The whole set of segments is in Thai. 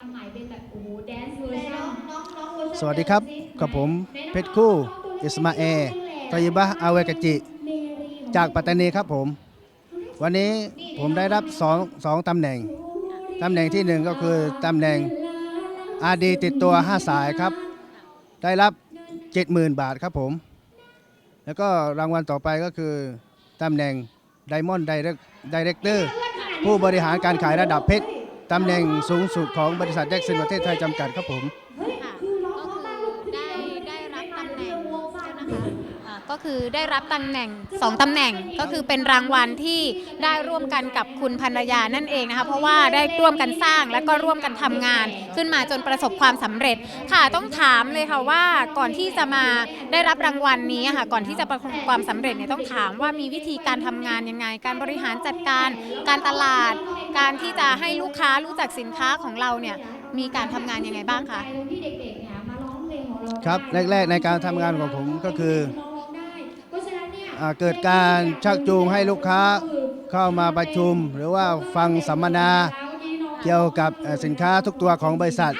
ความหมายเป็นแบบโอ้โหแดนซ์เวอร์ชันน้องน้องเวอร์ชันสวัสดีครับกับผมเพชรคู่อิสมาเอลตอยบะอาเวกจิ จากปัตตานีครับผม วันนี้ผมได้รับสองสองตำแหน่งตำแหน่งที่หนึ่งก็คือตำแหน่งอาดีติดตัว 5 สายครับ ได้รับ 70,000 บาทครับผม แล้วก็รางวัลต่อไปก็คือตำแหน่งไดมอนด์ไดเรคเตอร์ผู้บริหารการขายระดับเพชร ตำแหน่งสูงสุดของบริษัทแจ็คสันประเทศไทยจำกัดครับผม คือได้รับตำแหน่งสองตำแหน่งก็คือเป็นรางวัลที่ได้ร่วมกันกับคุณภรรยานั่นเองนะคะ เพราะว่าได้ร่วมกันสร้างและก็ร่วมกันทำงาน ขึ้นมาจนประสบความสำเร็จค่ะต้องถามเลยค่ะว่าก่อนที่จะมาได้รับรางวัลนี้ค่ะก่อนที่จะประสบความสำเร็จเนี่ยต้องถามว่ามีวิธีการทำงานยังไง การบริหารจัดการการตลาด การที่จะให้ลูกค้ารู้จักสินค้าของเราเนี่ยมีการทำงานยังไงบ้างคะ ครับแรก ๆ ในการทำงานของผมก็คือ เนี่ยอ่าเกิดการชักจูงให้ลูกค้าเข้ามาประชุม หรือว่าฟังสัมมนาเกี่ยวกับเอ่อสินค้าทุกตัวของบริษัท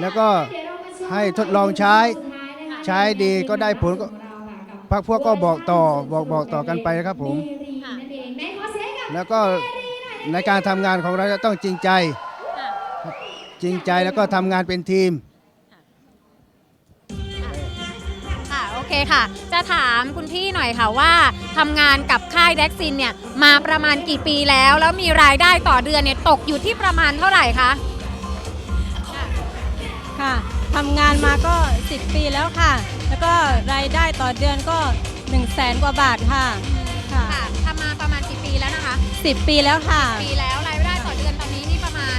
แล้วก็ให้ทดลองใช้ใช้ดีก็ได้ผลก็พักพวกก็บอกต่อบอกบอกต่อกันไปนะครับผมค่ะแล้วก็ในการทำงานของเราจะต้องจริงใจ จริงใจแล้วก็ทำงานเป็นทีม ค่ะโอเคค่ะ จะถามคุณพี่หน่อยค่ะว่าทำงานกับค่ายแด็กซินเนี่ยมาประมาณกี่ปีแล้ว แล้วมีรายได้ต่อเดือนเนี่ยตกอยู่ที่ประมาณเท่าไหร่คะค่ะทำงานมาก็ 10 ปีแล้วค่ะ แล้วก็รายได้ต่อเดือนก็ 1 0 0 0 0แสนกว่าบาทค่ะ ค่ะ ค่ะทำมาประมาณกี่ปีแล้วนะคะ 10 ปีแล้วค่ะ ปีแล้วรายได้ต่อเดือนตอนนี้นี่ประมาณ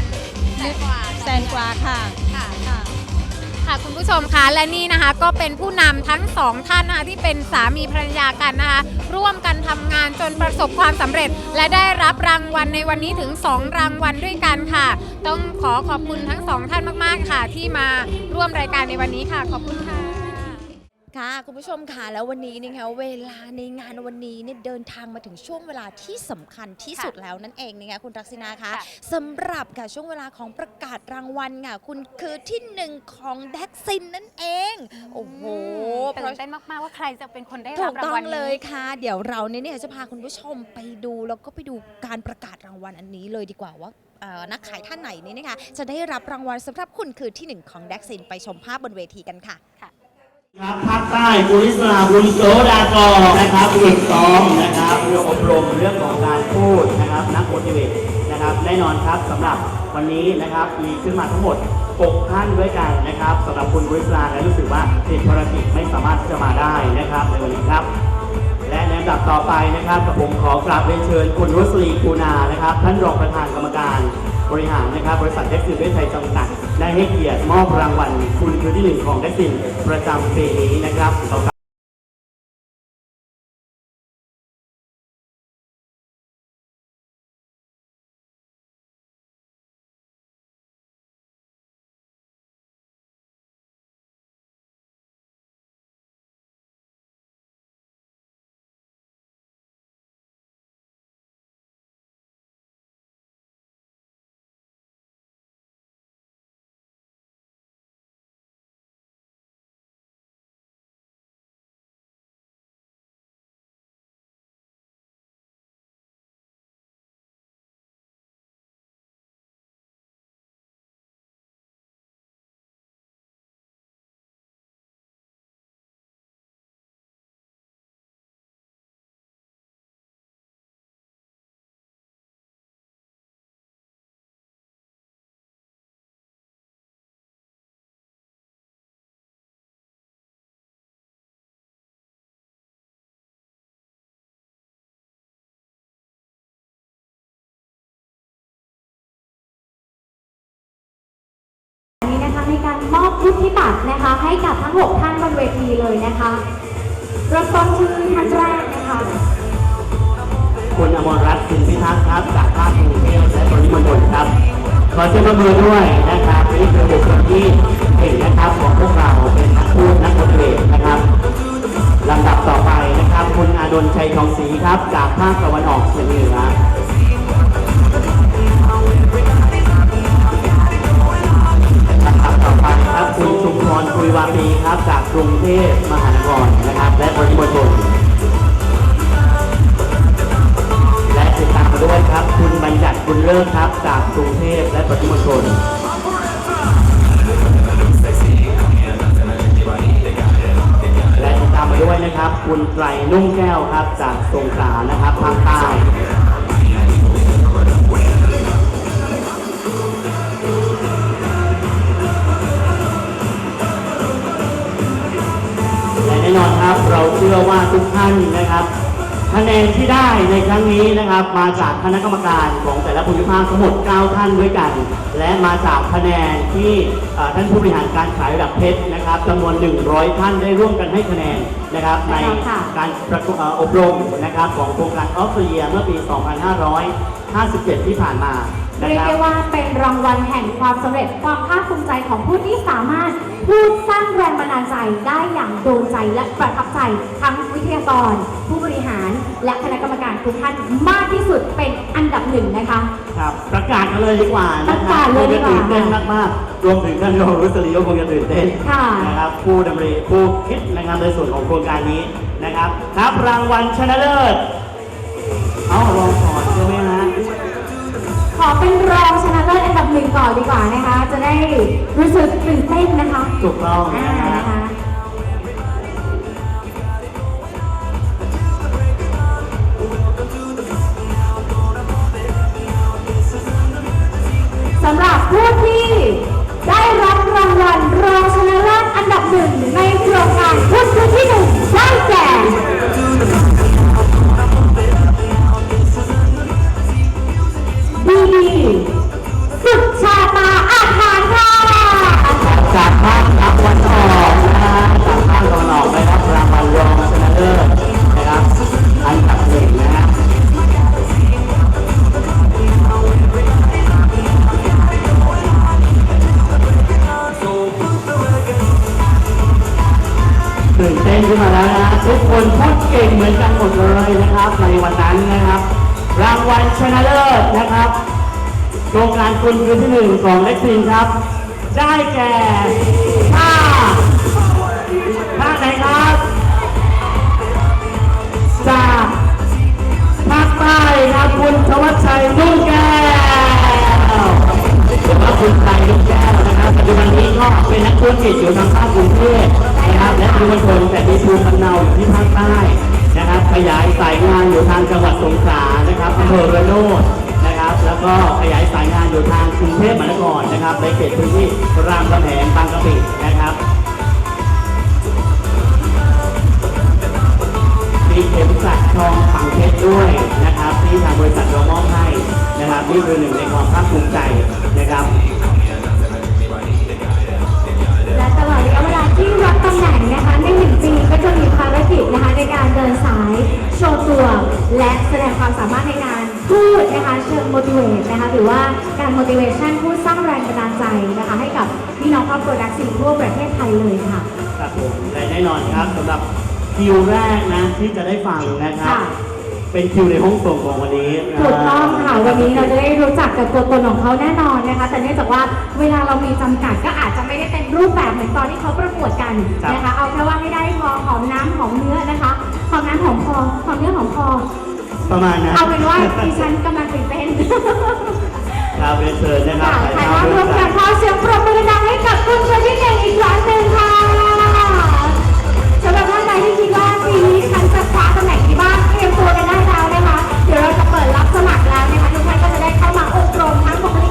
แสนกว่าแสนกว่าค่ะ ค่ะ ค่ะคุณผู้ชมคะและนี่นะคะก็เป็นผู้นำทั้งสองท่านนะคะที่เป็นสามีภรรยากันนะคะ ร่วมกันทำงานจนประสบความสำเร็จ และได้รับรางวัลในวันนี้ถึง 2 รางวัลด้วยกันค่ะ ต้องขอขอบคุณทั้งสองท่านมาก ๆ ค่ะ ที่มาร่วมรายการในวันนี้ค่ะ ขอบคุณค่ะ ค่ะคุณผู้ชมค่ะแล้ววันนี้นะคะเวลาในงานวันนี้เนี่ยเดินทางมาถึงช่วงเวลาที่สำคัญที่สุดแล้วนั่นเองนะคะคุณรักษินาคะค่ะสำหรับค่ะช่วงเวลาของประกาศรางวัลค่ะคุณคือที่หนึ่งของแด็กซินนั่นเอง โอ้โหเพตื่ราะนเต้นมาก ๆ ว่าใครจะเป็นคนได้ถูรับกราต้องงวัลเลนี้ยค่ะ เดี๋ยวเราเนี่ยเนี่ยจะพาคุณผู้ชมไปดูแล้วก็ไปดูการประกาศรางวัลอันนี้เลยดีกว่าว่าเอ่อนักขายท่านไหนนี่นะคะจะได้รับรางวัลสำหรับคุณคือที่หนึ่งของแด็กซินไปชมภาพบนเวทีกันค่ะ ค ครับภาคใต้บุริสลาบุริโสดากอนะครับฝึกซ้อมนะครับเรื่องอบรมเรื่องของการพูดนะครับนักโมดิเวตนะครับแน่นอนครับสำหรับวันนี้นะครับมีขึ้นมาทั้งหมด 6 ท่านด้วยกันนะครับสำหรับคุณบุริสลาและรู้สึกว่าติดภารกิจไม่สามารถจะมาได้นะครับในวันนี้ครับ และในลำดับต่อไปนะครับกับผมขอกราบเรียนเชิญคุณรุสลีคูนานะครับท่านรองประธานกรรมการบริหารนะครับบริษัทเด็กซินเวชไทยจำกัด ได้ให้เกียรติมอบรางวัลคุณคือที่หนึ่งของเด็กซินประจำปีนี้นะครับขอกร ทธิบัตรนะคะ ให้กับทั้ง 6 ท่านบนเวทีเลยนะคะเริ่มต้นที่อท่านแรกนะคะคุณอมรรัตน์สินพิทักษ์ครับจากภาคกรุงเทพและปริมณฑลครับ ขอเชิญประมือด้วยนะครับนี่คือบุคคลที่เก่งนะครับของพวกเราเป็นนักพูดนักดิเวตนะครับลำดับต่อไปนะครับ คุณอาดลชัยทองศรีครับ จากภาคตะวันออกเฉียงเหนือ คุณชุมพรคุยวาปีครับ จากกรุงเทพมหานครนะครับ และปริมณฑลและติดตามมาด้วยครับ คุณบัญญัติคุณเลิศครับ จากกรุงเทพและปริมณฑลและติดตามมาด้วยนะครับ คุณไตรนุ่งแก้วครับ จากสงขลานะครับภาคใต้ น่นอนครับ เราเชื่อว่าทุกท่านนะครับคะแนนที่ได้ในครั้งนี้นะครับ มาจากคณะกรรมการของแต่ละภูมิภาคทั้งหมด 9 ท่านด้วยกัน และมาจากคะแนนที่เอ่อท่านผู้บริหารการขายระดับเพชรนะครับจำนวน 100 ท่านได้ร่วมกันให้คะแนนนะครับ ในค่ะการประกวดเอ่ออบรมนะครับของโครงการออฟเซียเมื่อปี 2557 ที่ผ่านมานะ เรียคกรับได้ว่าเป็นรางวัลแห่งความสำเร็จความภาคภูมิใจของผู้ที่สามารถพูดสร้างแรงบันดาลใจได้อย่างโดนใจและประทับใจทั้งวิทยากร ผู้บริหาร และคณะกรรมการทุกท่านมากที่สุดเป็นอันดับหนึ่งนะคะ ครับประกาศกันเลยดีกว่านะคประรักาศเลยดีกว่าคงจะตื่นเต้นมากๆรวมถึงท่านรองรุษรีก็คงจะตื่นเต้นค่ะนะครับผู้ดำริผู้คิดนะครับในส่วนของโครงการนี้นะครับครับรางวัลชนะเลิศเอารองก่อนใช่ไหมฮะ ขอเป็นรองชนะเลิศอันดับหนึ่งก่อนดีกว่านะคะ จะได้รู้สึกตื่นเต้นนะคะ ถูกต้องอ่านะนะคะ นะทุกคนพูดเก่งเหมือนกันหมดเลยนะครับ ในวันนั้นนะครับ รางวัลชนะเลิศนะครับโครงการคุณคืนที่หนึ่งของเล็กซินครับ ได้แก่ท่าท่าไหนครับจากภาคใต้ครับคุณธวัชชัยนุ่งแก้วหรือว่าคุณไทยนุ่งแก้วนะครับปัจจุบันนี้ก็เป็นนักธุรกิจอยู่ทางภาคกรุงเทพ นะครับและมีมณฑลแต่มีภูมิลำเนาอยู่ที่ภาคใต้นะครับขยายสายงานอยู่ทางจังหวัดสงขลานะครับอำเภอระโนดนะครับ แล้วก็ขยายสายงานอยู่ทางกรุงเทพมหานครนะครับ ในเขตพื้นที่รามคำแหงบางกะปินะครับมีเข็มสัตทองฝังเพชรด้วยนะครับ ที่ทางบริษัทเรามอบให้นะครับนี่คือหนึ่งในความภาคภูมิใจนะครับ และแสดงความสามารถในการพูดนะคะเชิง motivate นะคะหรือว่าการ motivation พูดสร้างแรงบันดาลใจนะคะให้กับพี่น้องครอบครัวดักซิงทั่วประเทศไทยเลยค่ะ ครับผมและแน่นอนครับสำหรับคิวแรกนะที่จะได้ฟังนะครับ ค่ะ เป็นคิวในห้องส่งของวันนี้ถูกต้องค่ะวันนี้เราจะได้รู้จักกับตัวตนของเขาแน่นอนนะคะ แต่เนื่องจากว่าเวลาเรามีจำกัดก็อาจจะไม่ได้เป็นรูปแบบเหมือนตอนที่เขาประกวดกันนะคะ เอาแค่ว่าให้ได้พอหอมน้ำหอมเนื้อนะคะหอมน้ำหอมคอหอมเนื้อหอมคอ ประมาณนั้นเอาเป็นว่าดิฉันกำลังตื่นเต้นครับเรียนเชิญนะครับค่ะถ่ายถ่ายภาพภาพร่วมกันขอเสียงปรบมือดังๆให้กับคุณชนิดเก่งอีกครั้งหนึ่งค่ะสำหรับท่านใดที่คิดว่าปีนี้ฉันจะคว้าตำแหน่งที่บ้านเตรียมตัวกันได้แล้วนะคะ เดี๋ยวเราจะเปิดรับสมัครแล้วนะคะทุกท่านก็จะได้เข้ามาอบรมทั้งบุคลิก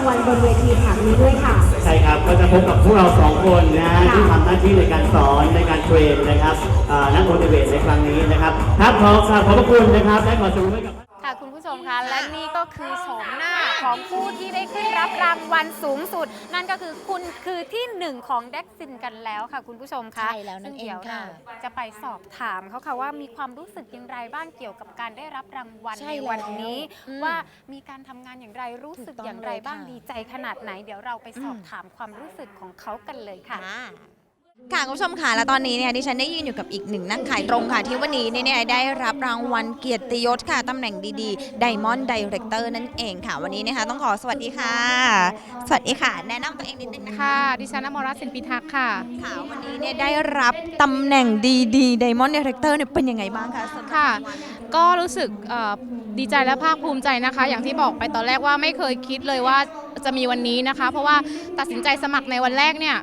างวัลบนเวทีแถบนี้ด้วยค่ะ ใช่ครับ ก็จะพบกับพวกเราสองคนนะฮะค่ะที่ทำหน้าที่ในการสอนในการเทรนนะครับอ่านักโมดิเวตในครั้งนี้นะครับครับขอขอบพระคุณนะครับและขอสรุปให้กับ ค่ะคุณผู้ชมคะและนี่ก็คือโฉมหน้าของผู้ที่ได้ขึ้นรับรางวัลสูงสุด นั่นก็คือคุณคือที่หนึ่งของเด็กซินกันแล้วค่ะ คุณผู้ชมคะใช่แล้วนั่นเองซึ่ดี๋ยค่ะราจะไปสอบถามเขาค่ะว่ามีความรู้สึกอย่างไรบ้างเกี่ยวกับการได้รับรางวัลใช่ในแล้ววันนี้ อืมว่ามีการทำงานอย่างไรรู้สึกถูกต้องอย่างไรบ้างเลยค่ะ ดีใจขนาดไหน เดี๋ยวเราไปสอบถามความรู้สึกของเขากันเลยค่ะ ค่ะ ค่ะคุณผู้ชมค่ะและตอนนี้เนี่ยดิฉันได้ยืนอยู่กับอีกหนึ่งนักขายตรงค่ะ ที่วันนี้เนี่ยได้รับรางวัลเกียรติยศค่ะตำแหน่งดีๆ Diamond Director นั่นเองค่ะ วันนี้นะคะต้องขอสวัสดีค่ะ สวัสดีค่ะ แนะนำตัวเองนิดนึงนะคะค่ะ ดิฉันอมรรัตน์สินพิทักษ์ค่ะ ค่ะวันนี้เนี่ยได้รับตำแหน่งดีๆ Diamond Director เนี่ยเป็นยังไงบ้างคะสำหรับค่ะ ก็รู้สึกเอ่อดีใจและภาคภูมิใจนะคะ อย่างที่บอกไปตอนแรกว่าไม่เคยคิดเลยว่าจะมีวันนี้นะคะ เพราะว่าตัดสินใจสมัครในวันแรกเนี่ย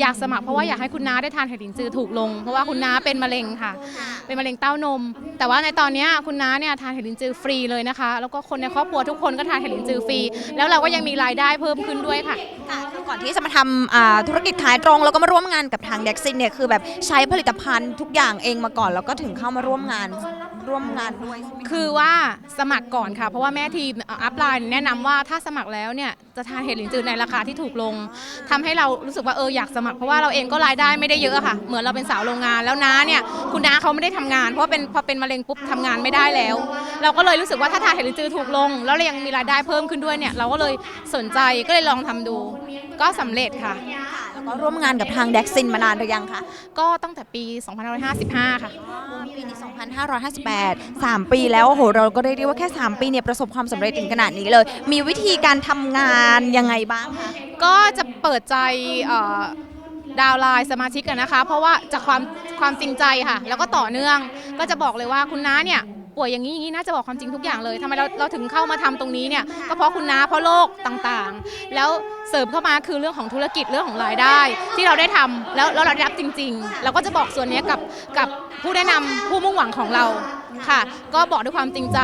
อยากสมัครเพราะว่าอยากให้คุณน้าได้ทานเห็ดลินจือถูกลง เพราะว่าคุณน้าเป็นมะเร็งค่ะ เป็นมะเร็งเต้านม แต่ว่าในตอนนี้คุณน้าเนี่ยทานเห็ดลินจือฟรีเลยนะคะ แล้วก็คนในครอบครัวทุกคนก็ทานเห็ดลินจือฟรี แล้วเราก็ยังมีรายได้เพิ่มขึ้นด้วยค่ะ ค่ะก่อนที่จะมาทำอ่าธุรกิจขายตรงแล้วก็มาร่วมงานกับทางเด็กซินเนี่ยคือแบบใช้ผลิตภัณฑ์ทุกอย่างเองมาก่อนแล้วก็ถึงเข้ามาร่วมงาน ร่วมงานด้วยใช่ไหมคะคือว่าสมัครก่อนค่ะ เพราะว่าแม่ทีมเอ่ออัพไลน์แนะนำว่าถ้าสมัครแล้วเนี่ยจะทานเห็ดหลินจือในราคาที่ถูกลงทำให้เรารู้สึกว่าเอออยากสมัครเพราะว่าเราเองก็รายได้ไม่ได้เยอะอะค่ะ เหมือนเราเป็นสาวโรงงานแล้วน้าเนี่ยคุณน้าเขาไม่ได้ทำงานเพราะว่าเป็นพอเป็นมะเร็งปุ๊บทำงานไม่ได้แล้ว เราก็เลยรู้สึกว่าถ้าทานเห็ดหลินจือถูกลง แล้วเรายังมีรายได้เพิ่มขึ้นด้วยเนี่ยเราก็เลยสนใจก็เลยลองทำดู ก็สำเร็จค่ะ แล้วก็ร่วมงานกับทางเด็กซินมานานหรือยังคะก็ตั้งแต่ปี 2555 ค่ะ ปีนี้8 3 ปีแล้วโอ้โหเราก็ได้เรียกว่าแค่ 3 ปีเนี่ยประสบความสำเร็จถึงขนาดนี้เลย มีวิธีการทำงานยังไงบ้างคะ ก็จะเปิดใจเอ่อดาวน์ไลน์สมาชิกกันนะคะ เพราะว่าจากความความจริงใจค่ะ แล้วก็ต่อเนื่องก็จะบอกเลยว่าคุณน้าเนี่ยป่วยอย่างนี้อย่างนี้น่าจะบอกความจริงทุกอย่างเลยทำไมเราเราถึงเข้ามาทำตรงนี้เนี่ยก็เพราะคุณน้าเพราะโรคต่างๆ แล้วเสริมเข้ามาคือเรื่องของธุรกิจเรื่องของรายได้ ที่เราได้ทำแล้วแล้วเราได้รับจริง ๆ เราก็จะบอกส่วนนี้กับกับผู้แนะนำผู้มุ่งหวังของเราค่ะ ก็บอกด้วยความจริงใจ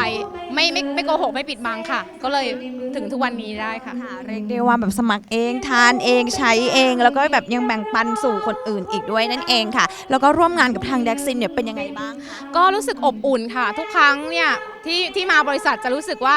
ไม่ไม่ไม่โกหกไม่ปิดบังค่ะ ก็เลยถึงทุกวันนี้ได้ค่ะ ค่ะเรียกได้ว่าแบบสมัครเองทานเองใช้เอง แล้วก็แบบยังแบ่งปันสู่คนอื่นอีกด้วยนั่นเองค่ะ แล้วก็ร่วมงานกับทางเด็กซินเนี่ยเป็นยังไงบ้างคะ ก็รู้สึกอบอุ่นค่ะ ทุกครั้งเนี่ยที่ที่มาบริษัทจะรู้สึกว่า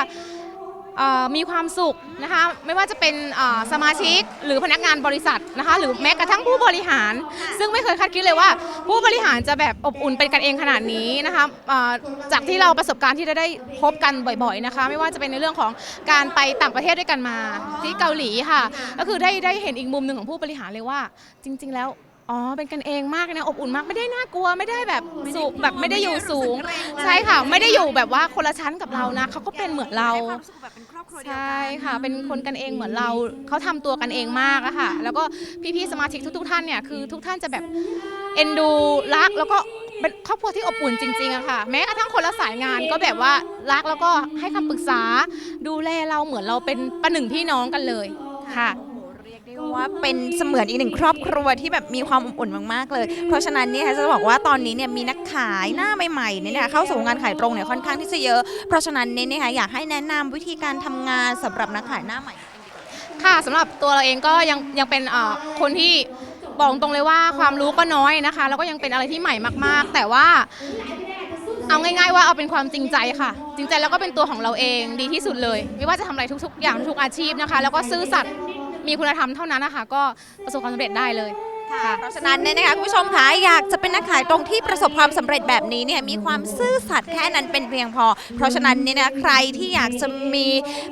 เอ่อมีความสุขนะคะไม่ว่าจะเป็นเอ่อสมาชิกหรือพนักงานบริษัทนะคะหรือแม้กระทั่งผู้บริหาร ซึ่งไม่เคยคาดคิดเลยว่า ผู้บริหารจะแบบอบอุ่นเป็นกันเองขนาดนี้นะคะเอ่อจากที่เราประสบการณ์ที่ได้ได้พบกันบ่อยๆนะคะไม่ว่าจะเป็นในเรื่องของการไปต่างประเทศด้วยกันมาที่เกาหลีค่ะ ก็คือได้ได้เห็นอีกมุมหนึ่งของผู้บริหารเลยว่า จริง ๆ แล้ว อ๋อ เป็นกันเองมากนะ อบอุ่นมาก ไม่ได้น่ากลัว ไม่ได้แบบสูงแบบไม่ได้อยู่สูง ใช่ค่ะ ไม่ได้อยู่แบบว่าคนละชั้นกับเรานะ เขาก็เป็นเหมือนเราใช่ค่ะ เป็นคนกันเองเหมือนเรา เขาทำตัวกันเองมากอะค่ะ แล้วก็พี่ๆ สมาชิกทุกๆ ท่านเนี่ย คือทุกท่านจะแบบเอ็นดูรัก แล้วก็เป็นครอบครัวที่อบอุ่นจริงๆอะค่ะ แม้กระทั่งคนละสายงานก็แบบว่ารักแล้วก็ให้คำปรึกษา ดูแลเราเหมือนเราเป็นประหนึ่งพี่น้องกันเลยค่ะเรียกได้ ว่าเป็นเสมือนอีกหนึ่งครอบครัวที่แบบมีความอบอุ่นมากๆเลย เพราะฉะนั้นเนี่ยจะบอกว่าตอนนี้เนี่ยมีนักขายหน้าใหม่ๆเนี่ยนะคะเข้าสู่งานขายตรงเนี่ยค่อนข้างที่จะเยอะ เพราะฉะนั้นเนี่ยนะคะอยากให้แนะนำวิธีการทำงานสำหรับนักขายหน้าใหม่ ค่ะสำหรับตัวเราเองก็ยังยังเป็นเอ่อคนที่บอกตรงเลยว่าความรู้ก็น้อยนะคะ แล้วก็ยังเป็นอะไรที่ใหม่มากๆ แต่ว่าเอาง่าย ๆ ว่าเอาเป็นความจริงใจค่ะ จริงใจแล้วก็เป็นตัวของเราเองดีที่สุดเลย ไม่ว่าจะทำอะไรทุกๆ อย่างทุกอาชีพนะคะ แล้วก็ซื่อสัตย์ มีคุณธรรมเท่านั้นนะคะก็ประสบความสำเร็จได้เลย ค่ะ เพราะฉะนั้นเนี่ยนะคะคุณผู้ชมคะอยากจะเป็นนักขายตรงที่ประสบความสำเร็จแบบนี้เนี่ยมีความซื่อสัตย์แค่นั้นเป็นเพียงพอ เพราะฉะนั้นเนี่ยนะใครที่อยากจะมี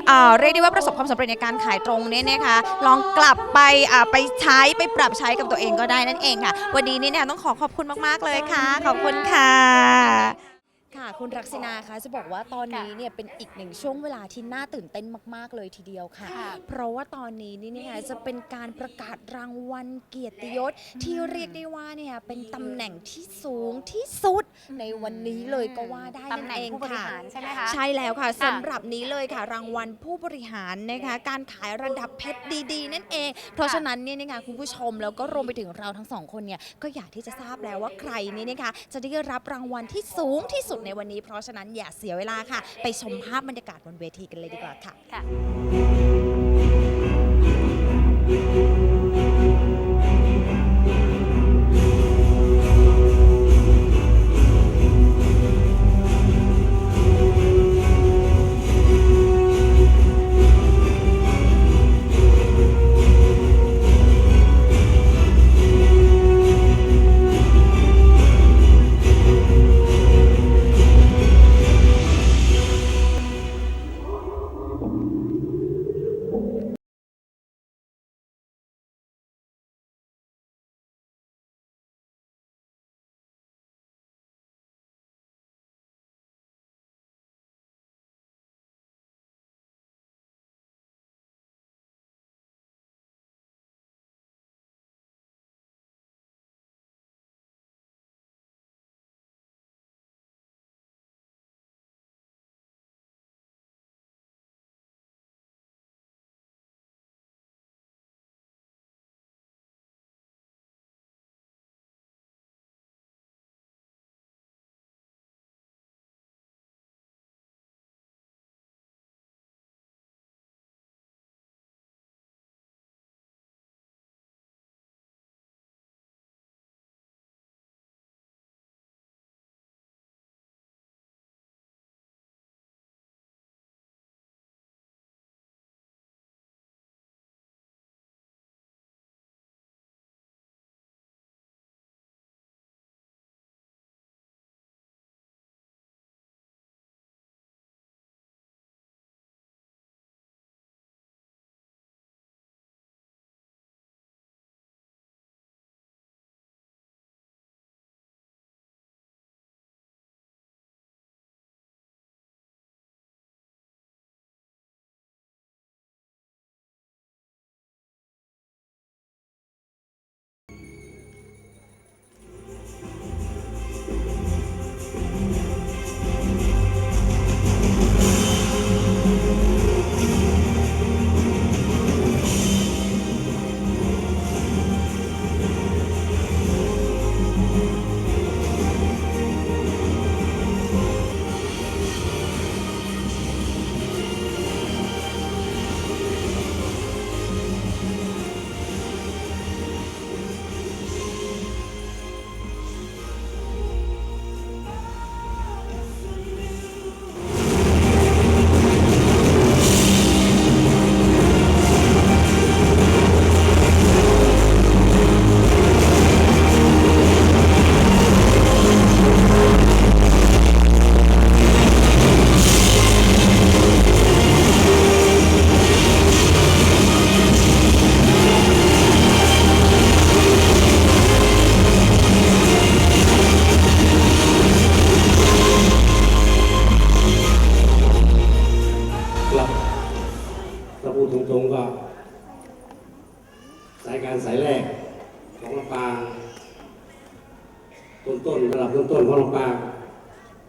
เอ่อเรียกได้ว่าประสบความสำเร็จในการขายตรงเนี่ยนะคะลองกลับไปอ่าไปใช้ไปปรับใช้กับตัวเองก็ได้นั่นเองค่ะ วันนี้เนี่ยนะคะต้องขอขอบคุณมากๆเลยค่ะ ขอบคุณค่ะ ค่ะ คุณรักษินาคะจะบอกว่าตอนนี้เนี่ยเป็นอีกหนึ่งช่วงเวลาที่น่าตื่นเต้นมาก ๆ เลยทีเดียวค่ะ เพราะว่าตอนนี้นี่นะคะจะเป็นการประกาศรางวัลเกียรติยศที่เรียกได้ว่าเนี่ยเป็นตำแหน่งที่สูงที่สุดในวันนี้เลยก็ว่าได้นั่นเองค่ะ ใช่ไหมคะใช่แล้วค่ะสำหรับนี้เลยค่ะ รางวัลผู้บริหารนะคะ การขายระดับเพชรดีๆ นั่นเอง เพราะฉะนั้นเนี่ยนะคะคุณผู้ชมแล้วก็รวมไปถึงเราทั้งสองคนเนี่ยก็อยากที่จะทราบแล้วว่าใครเนี่ยนะคะจะได้รับรางวัลที่สูงที่สุดในวันนี้ เพราะฉะนั้นอย่าเสียเวลาค่ะ ไปชมภาพบรรยากาศบนเวทีกันเลยดีกว่าค่ะข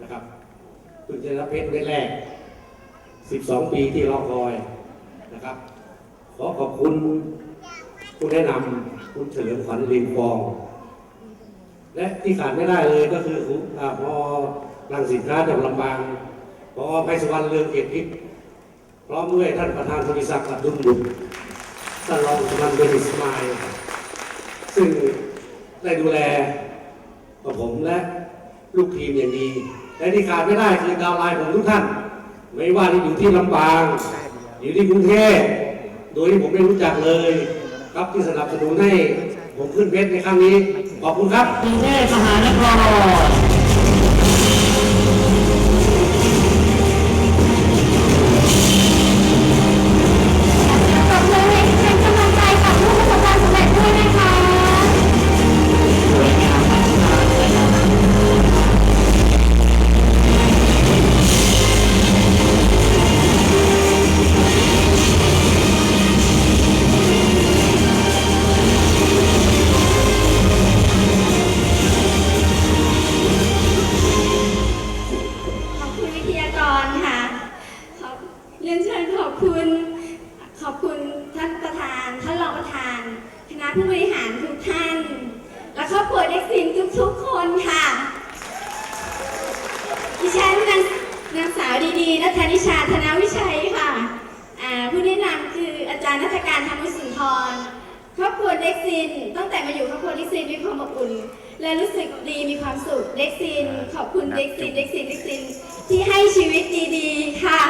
นะครับเพิ่งจะรับเพชรเม็ดแรก 12 ปีที่รอคอยนะครับ ขอขอบคุณผู้แนะนำคุณเฉลิมขวัญริมฟอง และที่ขาดไม่ได้เลยก็คือคุณอ่าพอรังสินค้าจากลำปางพอไพศวรรณเรืองเกียรติพิษพร้อมด้วยท่านประธานบริษัทอับดุลบุตรท่านรองสมันเบนิสมายซึ่งได้ดูแลกับผมและลูกทีมอย่างดี และที่ขาดไม่ได้คือดาวไลน์ของทุกท่าน ไม่ว่าที่อยู่ที่ลำปาง อยู่ที่กรุงเทพโดยที่ผมไม่รู้จักเลย ครับที่สนับสนุนให้ผมขึ้นเพชรในครั้งนี้ ขอบคุณครับกรุงเทพมหานคร นัทนิชาธนาวิชัยค่ะผู้แนะนำคืออาจารย์นักการธรรมสุนทรครอบครัวเด็กซิน ตั้งแต่มาอยู่ครอบครัวเด็กซินมีความอบอุ่น และรู้สึกดีมีความสุขเด็กซิน ขอบคุณเด็กซินเด็กซินเด็กซินที่ให้ชีวิตดีๆค่ะ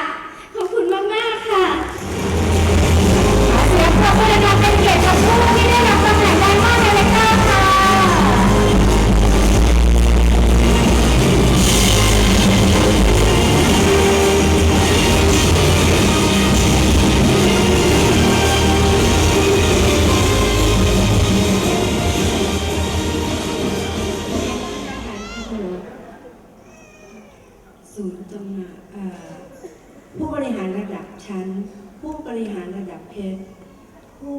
ผู้บริหารระดับชั้น ผู้บริหารระดับเพชรผู้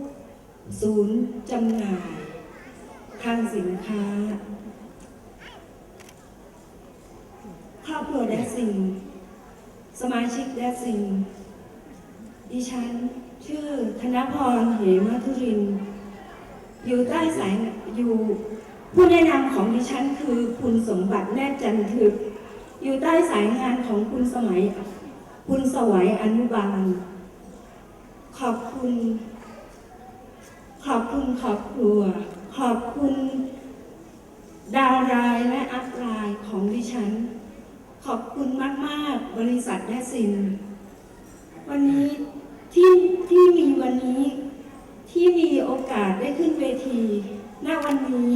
ศูนย์จำหน่ายคลังสินค้า ครอบครัวแดซซิงสมาชิกแดซซิงดิฉันชื่อธนพรเหมธุริน อยู่ใต้สายอยู่ผู้แนะนำของดิฉันคือคุณสมบัติแนบจันทึก อยู่ใต้สายงานของคุณสมัย คุณสวัยอนุบาล ขอบคุณ ขอบคุณครอบครัว ขอบคุณ ดาวรายและอัพไลน์ของดิฉัน ขอบคุณมาก ๆ บริษัทแดซิน วันนี้ที่ที่มีวันนี้ที่มีโอกาสได้ขึ้นเวที ณ วันนี้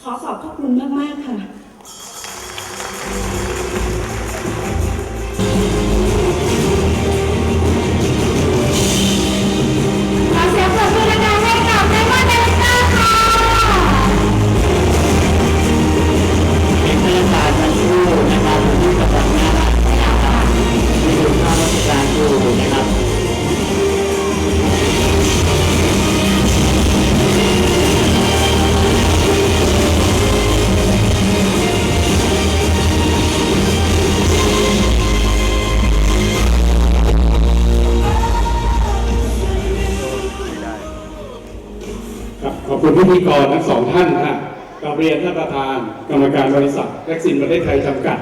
ขอขอบพระคุณมาก ๆ ค่ะ ธีกรทั้งสองท่านฮะกับเรียนท่านประธานกรรมการบริษัทแว็กซินประเทศไทยจำกัด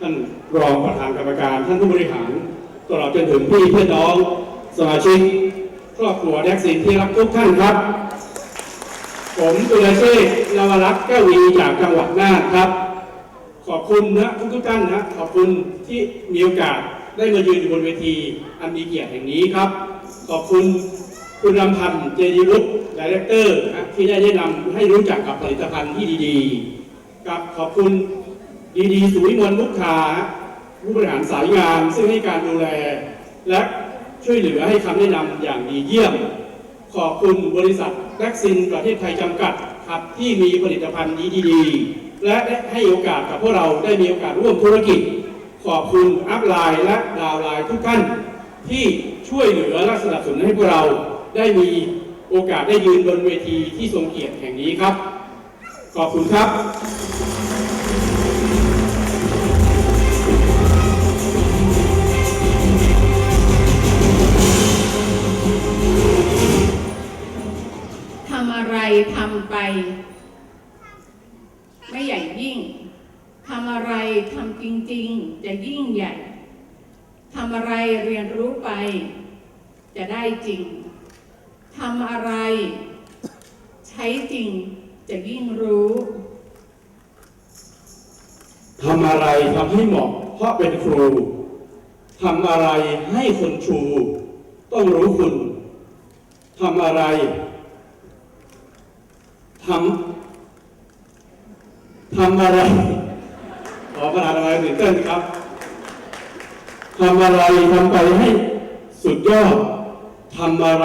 ท่านรองประธานกรรมการ ท่านผู้บริหารตลอดจนถึงพี่เพื่อนน้องสมาชิกครอบครัวแว็กซินที่รักทุกท่านครับ ผมตุลเชษฐ์นวรักษ์แก้ววีจากจังหวัดน่านครับ ขอบคุณนะทุกทุกท่านนะขอบคุณที่มีโอกาสได้มายืนอยู่บนเวทีอันมีเกียรติแห่งนี้ครับ ขอบคุณ คุณรำพันธ์เจดีรุตดีเรคเตอร์นะที่ได้แนะนำให้รู้จักกับผลิตภัณฑ์ที่ดีๆ กับขอบคุณดีดีสุวิมลมุกคาผู้บริหารสายงานซึ่งให้การดูแล และช่วยเหลือให้คำแนะนำอย่างดีเยี่ยม ขอบคุณบริษัทว็กซินประเทศไทยจำกัดครับที่มีผลิตภัณฑ์ดีๆ และให้โอกาสกับพวกเราได้มีโอกาสร่วมธุรกิจ ขอบคุณอัพไลน์และดาวไลน์ทุกท่านที่ช่วยเหลือและสนับสนุนให้พวกเรา ได้มีโอกาสได้ยืนบนเวทีที่ทรงเกียรติแห่งนี้ครับ ขอบคุณครับ ทำอะไรทำไป ไม่ใหญ่ยิ่ง ทำอะไรทำจริง ๆ จะยิ่งใหญ่ ทำอะไรเรียนรู้ไป จะได้จริง ทำอะไร ใช้จริงจะยิ่งรู้ ทำอะไรทำให้เหมาะ เพราะเป็นครู ทำอะไรให้คนชู ต้องรู้คุณทำอะไรทำทำอะไร ขอประธานอะไรตื่นเต้นครับทำอะไรทำไปให้สุดยอดทำอะไร